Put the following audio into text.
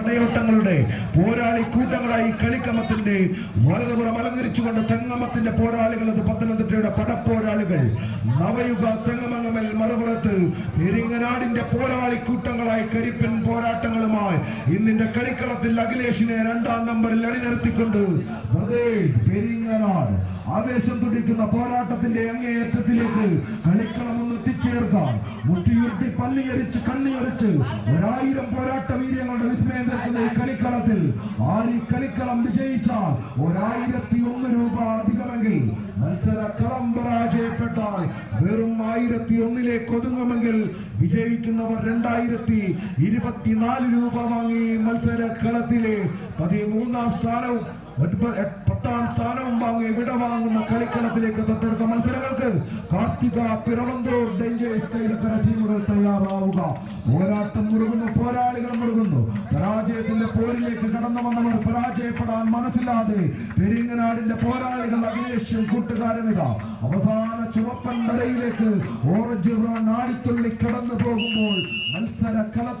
പടയോട്ടങ്ങളുടെ പോരാളി കൂട്ടങ്ങളായി കളിക്കമത്തിന്റെ വലതുപുറം അലങ്കരിച്ചുകൊണ്ട് തെങ്ങമത്തിന്റെ പോരാളികൾ അത് പത്തനംതിട്ടയുടെ പടപ്പോരാളികൾ. നവയുഗ തെങ്ങമങ്ങമൽ മറുപുറത്ത് പെരിങ്ങനാടിന്റെ പോരാളി കൂട്ടങ്ങളായി കരിപ്പൻ പോരാട്ടങ്ങളുമായി ഇന്നിന്റെ കളിക്കളത്തിൽ അഖിലേഷിനെ രണ്ടാം നമ്പറിൽ അണിനിർത്തിക്കൊണ്ട് പെരിങ്ങനാട് ആവേശം തുടിക്കുന്ന പോരാട്ടത്തിന്റെ അങ്ങേയറ്റത്തിലേക്ക് കളിക്കളം എത്തിച്ചേർക്കാം മുട്ടിയുരുട്ടി പല്ലിയരിച്ച് കണ്ണിയരിച്ച് ഒരായിരം പോരാട്ട വീര്യങ്ങളുടെ വിസ്മയം തീർക്കുന്ന ഈ കളിക്കളത്തിൽ ആര് കളിക്കളം വിജയിച്ചാൽ ഒരായിരത്തി ഒന്ന് രൂപ അധികമെങ്കിൽ മത്സര പരാജയപ്പെട്ടാൽ വെറും ആയിരത്തി ഒന്നിലേക്ക് ഒതുങ്ങുമെങ്കിൽ വിജയിക്കുന്നവർ രണ്ടായിരത്തി ഇരുപത്തിനാല് രൂപ വാങ്ങി മത്സര കളത്തിലെ പതിമൂന്നാം സ്ഥാനവും ഒൻപത് എട്ട് പത്താം സ്ഥാനവും വാങ്ങി വിട വാങ്ങുന്ന കളിക്കളത്തിലേക്ക് തൊട്ടടുത്ത മത്സരങ്ങൾക്ക് കാർത്തിക പിറവന്തൂർ ഡേഞ്ചേഴ്സ് കൈലക്കര ടീമുകൾ തയ്യാറാവുക. പോരാട്ടം മുറുകുന്നു പോരാളികൾ മുറുകുന്നു. പരാജയത്തിന്റെ പോരിലേക്ക് കടന്നു വന്നവർ പരാജയപ്പെടാൻ മനസ്സിലാതെ പെരിങ്ങനാടിന്റെ പോരാളികൾ അഖിലേഷും കൂട്ടുകാരനുക അവസാന ചുവപ്പൻ വരയിലേക്ക് ഓറഞ്ച് നാടിത്തുള്ളി കടന്നു പോകുമ്പോൾ മത്സര കളത്തിൽ